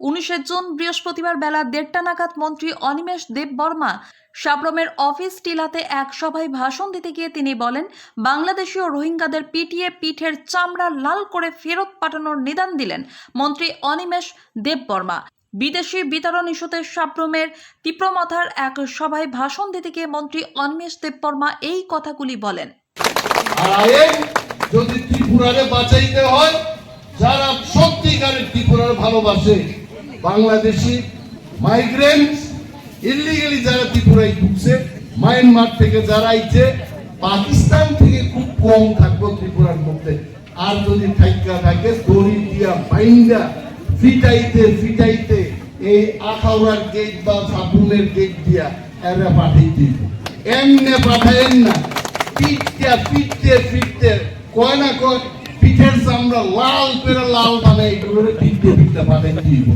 উনিশে জুন বৃহস্পতিবার বেলা দেড়টা নাগাদ মন্ত্রী অনিমেষ দেব বর্মা সাবরমের অফিস টিলাতে এক সভায় ভাষণ দিতে গিয়ে তিনি বলেন, বাংলাদেশীয় রোহিঙ্গাদের পিটিয়ে পিঠের চামড়া লাল করে ফেরত পাঠানোর নিদান দিলেন মন্ত্রী অনিমেষ দেব বর্মা বিদেশি বিতরণ ইস্যুতে সাবরমের তীব্রমাথার এক সভায় ভাষণ দিতে গিয়ে মন্ত্রী অনিমেষ দেববর্মা এই কথাগুলি বলেন। যদি ত্রিপুরারে বাঁচাইতে হয়, যারা সত্যিকারের ত্রিপুরার ভালোবাসে বাংলাদেশি মাইগ্রেন্ট ইলিগালি যারা ত্রিপুরায় ঢুকছে মায়ানমার থেকে যারা আইছে, পাকিস্তান থেকে খুব কম থাকব ত্রিপুরার মধ্যে। আর যদি থাইকা থাকে, দড়ি দিয়া বাইন্দা ফিটাইতে ফিটাইতে এই আখাউড়ার গেট বা সাবুনের গেট দিয়া এরা পাঠিয়ে দিব এমনে পাঠায়েন না। পিটতে পিটতে পিটতে, কয় না কয়, পিঠের চামড়া লাল করে লাল মানে এইগুলো পিটতে পিটতে পাঠাই দিব।